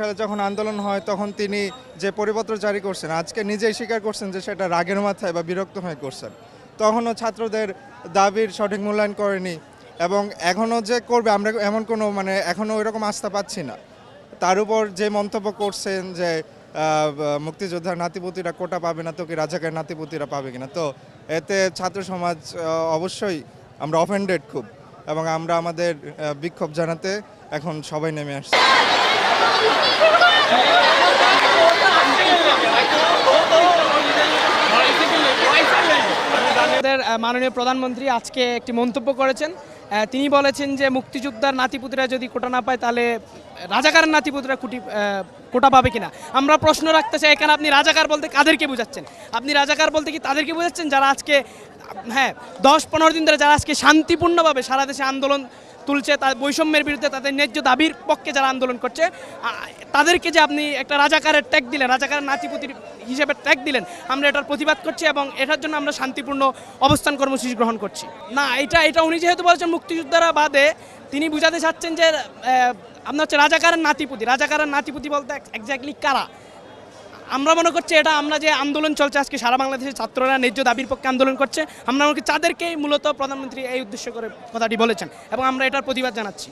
সালে যখন আন্দোলন হয়, তখন তিনি যে পরিপত্র জারি করছেন, আজকে নিজেই স্বীকার করছেন যে সেটা রাগের মাথায় বা বিরক্ত হয়ে করছেন। তখনও ছাত্রদের দাবির সঠিক মূল্যায়ন করেনি এবং এখনও যে করবে, আমরা এমন কোনো মানে এখনও ওইরকম আস্থা পাচ্ছি না। তার উপর যে মন্তব্য করছেন যে মুক্তিযোদ্ধার নাতিপুতিরা কোটা পাবে না, তো কি রাজাকার নাতিপুতিরা পাবে কিনা? তো এতে ছাত্র সমাজ অবশ্যই আমরা অফেন্ডেড খুব এবং আমরা আমাদের বিক্ষোভ জানাতে এখন সবাই নেমে আসছি। আমাদের মাননীয় প্রধানমন্ত্রী আজকে একটি মন্তব্য করেছেন। তিনি বলেছেন যে মুক্তিযোদ্ধার নাতিপুতিরা যদি কোটা না পায়, তাহলে রাজাকারের নাতিপুতরা কুটি কোটা পাবে কিনা? আমরা প্রশ্ন রাখতে চাই, এখানে আপনি রাজাকার বলতে কাদেরকে বোঝাচ্ছেন? আপনি রাজাকার বলতে কি তাদেরকে বোঝাচ্ছেন? যারা আজকে হ্যাঁ দশ পনেরো দিন ধরে যারা আজকে শান্তিপূর্ণভাবে সারা দেশে আন্দোলন তুলছে, তার বৈষম্যের বিরুদ্ধে তাদের ন্যায্য দাবির পক্ষে যারা আন্দোলন করছে তাদেরকে যে আপনি একটা রাজাকারের ট্যাগ দিলেন, রাজাকারের নাতিপুতির হিসেবে ট্যাগ দিলেন, আমরা এটার প্রতিবাদ করছি এবং এটার জন্য আমরা শান্তিপূর্ণ অবস্থান কর্মসূচি গ্রহণ করছি। না, এটা এটা উনি যেহেতু বলছেন মুক্তিযোদ্ধারা বাদে, তিনি বুঝাতে চাচ্ছেন যে আপনার হচ্ছে রাজাকারের নাতিপুতি রাজাকারের নাতিপুতি বলতে এক্স্যাক্টলি কারা? আমরা মনে করছি এটা আমরা যে আন্দোলন চলছে, আজকে সারা বাংলাদেশের ছাত্ররা ন্যায্য দাবির পক্ষে আন্দোলন করছে, আমরা মনে করি তাদেরকেই মূলত প্রধানমন্ত্রী এই উদ্দেশ্য করে কথাটি বলেছেন এবং আমরা এটার প্রতিবাদ জানাচ্ছি।